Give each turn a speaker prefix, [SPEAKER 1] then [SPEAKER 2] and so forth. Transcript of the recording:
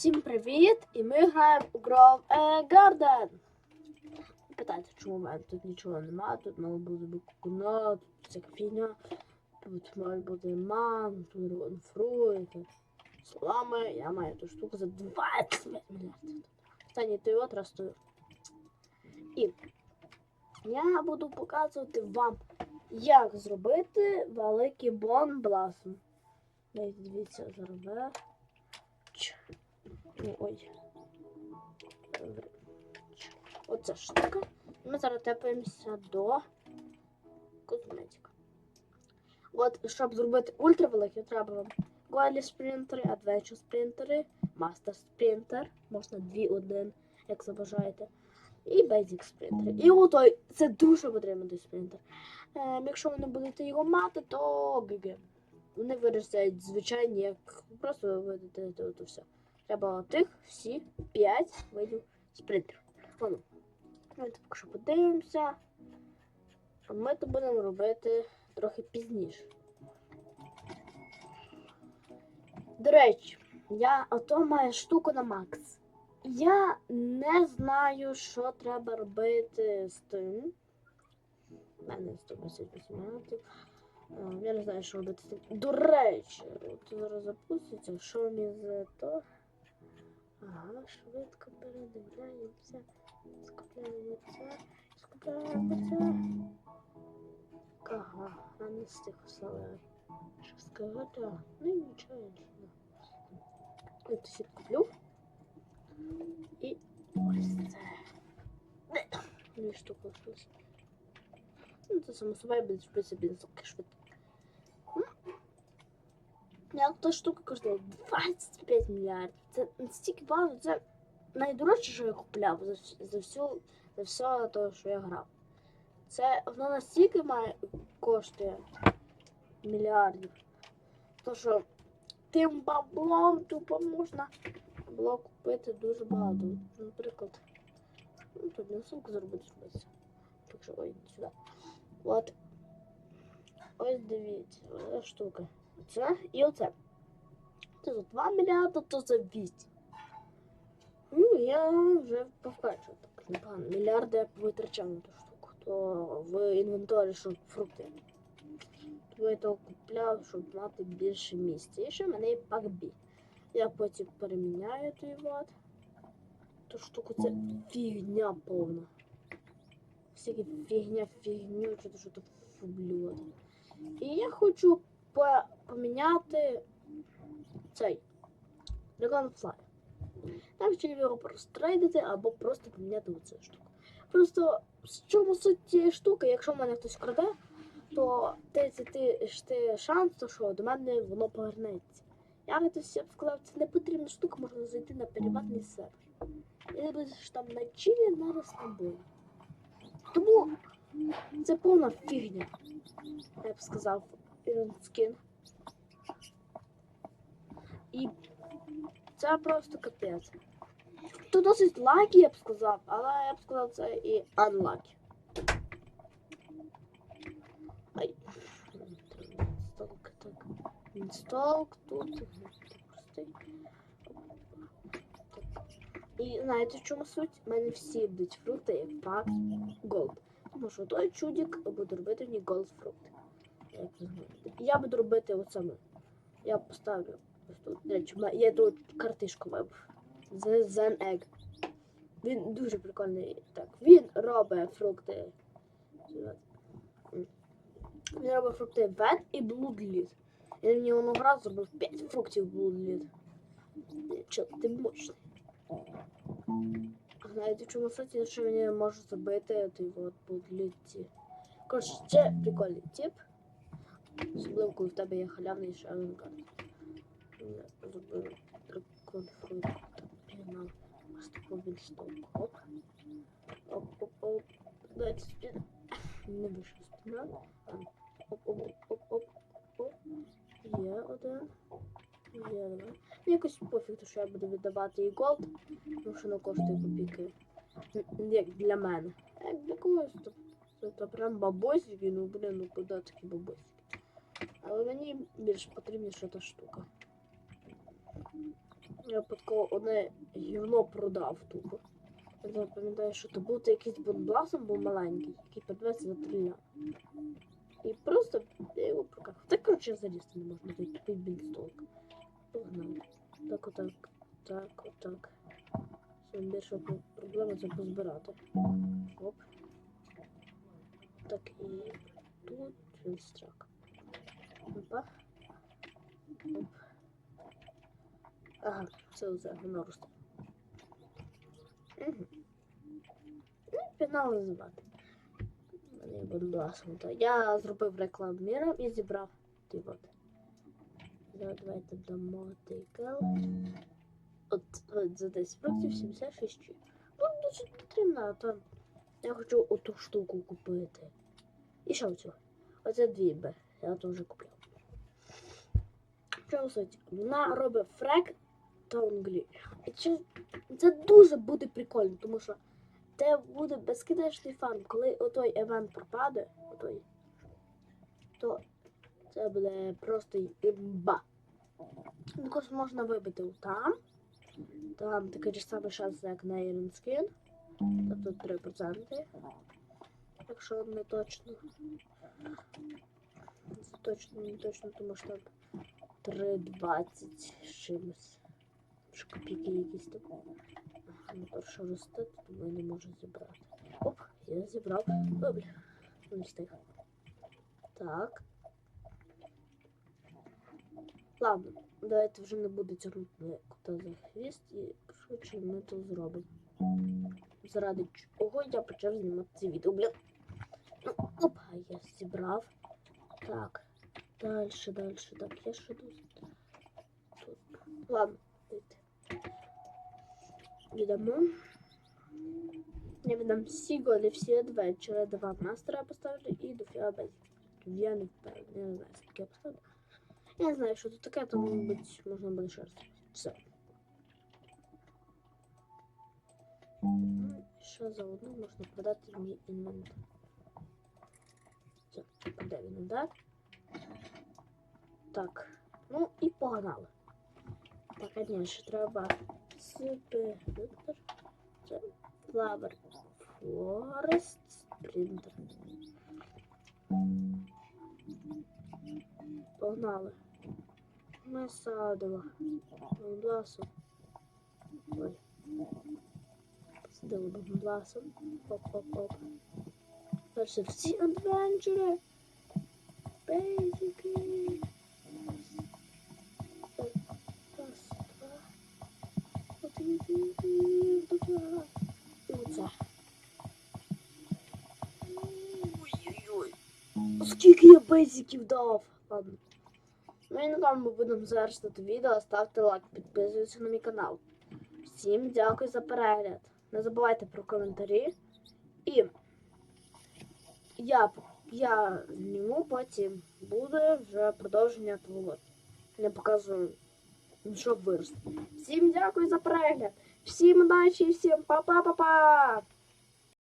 [SPEAKER 1] Всім привіт! І ми граємо у Grove Garden. Питаєте, чому в мене тут нічого немає, тут мало би кукуна, тут всяка фігня, тут має бути ман, тут ронфруйт, слами. Я маю ту штуку за 25 мільярдів. Останній той от ростую. І я буду показувати вам, як зробити великий бон бласм. Дивіться, заробе. Ну, ой. Оця штука. Ми зараз тепаємося до косметика. От, щоб зробити ультравеликі, треба вам голі спринтери, адвенчер спринтери, мастер спринтер, можна дві один, як забажаєте. І Basic спринтер. І отой, це дуже потрібно той спринтер. Ем, якщо ви не будете його мати, то ГГ. Вони виростають звичайні, як просто видите тут все. Треба тих всі 5 видів спринтерів. Ладно. Давайте поки що подивимося. А ми то будемо робити трохи пізніше. До речі, я ото маю штуку на Макс. Я не знаю, що треба робити з тим. У мене 128 минутів. Е, Я не знаю, що робити з тим. До речі, от зараз запуститься, що мені з того. Ага, швидко передивляємося. Скупляємо це, скупляємо це. Ага, а не стих все. Що сказати? Ну нічого, нічого. Я тут куплю. І ось це. Дві штуки. Ну, це само собою буде швидше бензоки швидко. Та штука коштує 25 мільярдів. Це настільки багато, це найдорожче, що я купляв за, за всю за все те, що я грав. Це воно настільки має коштує мільярдів. То що тим баблом тупо можна було купити дуже багато. Наприклад, ну, тут не сумку зробити швидше. Так що ой, сюди. От. Ось дивіться, штука. Оце і оце. То за 2 мільярди, то за 8. Ну, я вже повкачу так непогано. Мільярди я витрачав на ту штуку. То в інвентарі, щоб фрукти. То я того купляв, щоб мати більше місця. І ще в мене є пак бі. Я потім переміняю той вот. Ту штуку це фігня повна. Всякі фігня, фігню, чи то що то фублювати. І я хочу по- поміняти цей Dragonfly. Там ще його просто трейдити або просто поміняти оцю штуку. Просто в чому суть цієї штуки, якщо в мене хтось краде, то ти, ти, ти, ти шанс, то що до мене воно повернеться. Я би я б сказав, це не потрібна штука, можна зайти на приватний сервер. І ти будеш там на чилі на розслабоні. Тому це повна фігня, я б сказав, Iron Skin. І це просто капець. Це досить лакі, я б сказав, але я б сказав, це і unlucky. Ай. Столк, так. Столк тут. І знаєте, в чому суть? У мене всі будуть фрукти як пак голд. Тому що той чудик буде робити мені голд фрукти. Я буду робити от саме. Я поставлю я тут картишку вибив. The Zen. Він дуже прикольний. Так, він робить фрукти. Він робить фрукти Вет і Bloodlead. Я мені одного разу зробив 5 фруктів Bloodlead. Чо, ти мощний. Знаєте, в чому суть, що мені може зробити той от Bloodlead ці. Коротше, це прикольний тип. Особливо, коли в тебе є халявний шарин Пігнал. Поступив він. Оп. Оп, оп, оп. Дайте спід. Не вийшов спіна. Оп, оп, оп, оп, оп, оп. Є один. Є два. Ну, Якось пофіг, то що я буду віддавати їй голд, тому що воно коштує копійки. Як для мене. Як для когось, то, то прям бабосики, ну блін, ну куди такі бабосики. Але мені більш потрібніша та штука. Я випадково одне гівно продав тупо. Я не пам'ятаю, що то був то якийсь бонбласом був маленький, який подивився за три ля. І просто я його прокакав. Так, коротше, залізти не можна, той тупий бінстолк. Погнали. Так, отак. Так, отак. Більша про- проблема це позбирати. Оп. Так, і тут фінстрак. Опа. Оп. Ага, це вже воно росте. Угу. Ну, пінал звати. Мене бонбласом. То я зробив рекламіром і зібрав ті от. Зараз Давайте дамо тикал. От, от за 10 років 76 чи. Ну, досить потрібно, то я хочу оту штуку купити. І що цю? Оце дві Б. Я то вже купив. Що суть? Вона робить фрек та унглі. І це, дуже буде прикольно, тому що це буде безкінечний фан. Коли отой евент пропаде, отой, то це буде просто імба. Також можна вибити там. Там такий ж самий шанс, як на Iron Skin. Тобто 3%. Якщо не точно. Це точно не точно, тому що там 3,20 чимось. Що копійки якісь. Ага, ну що росте, тому я не можу зібрати. Оп, я зібрав. Добре. Не встиг. Так. Ладно, давайте вже не буде тягнути кота за хвіст і швидше ми то зробимо. Заради чого я почав знімати це відео, блін. Ну, опа, я зібрав. Так. Дальше, дальше. Так, я ще. Тут. Ладно, дайте. Йдемо. Я віддам всі голі, всі адвенчури, два мастера поставлю і до фіабезі. Я не впевнений, я не знаю, скільки я поставлю. Я не знаю, що тут таке, тому, мабуть, можна буде ще раз. Все. Ну, Ще заодно можна продати мій інвентар. Все, продай інвентар. Так, ну і погнали. Так, а ні, ще треба супер. Це Flower Forest Sprinter. Погнали. Ми садимо. Бонбласом. Ой. Садили бонбласом. Оп-оп-оп. Дальше всі адвенчури. Basically. Так, Раз, два. Один, два. І оце. Ой-ой-ой. Скільки я бейзиків дав? Ладно. Ну на тому ми будемо завершити відео. Ставте лайк, підписуйтесь на мій канал. Всім дякую за перегляд. Не забувайте про коментарі. І я, я зніму потім буде вже продовження твого. Я показую, що вирости. Всім дякую за перегляд. Всім удачі, всім па-па-па-па!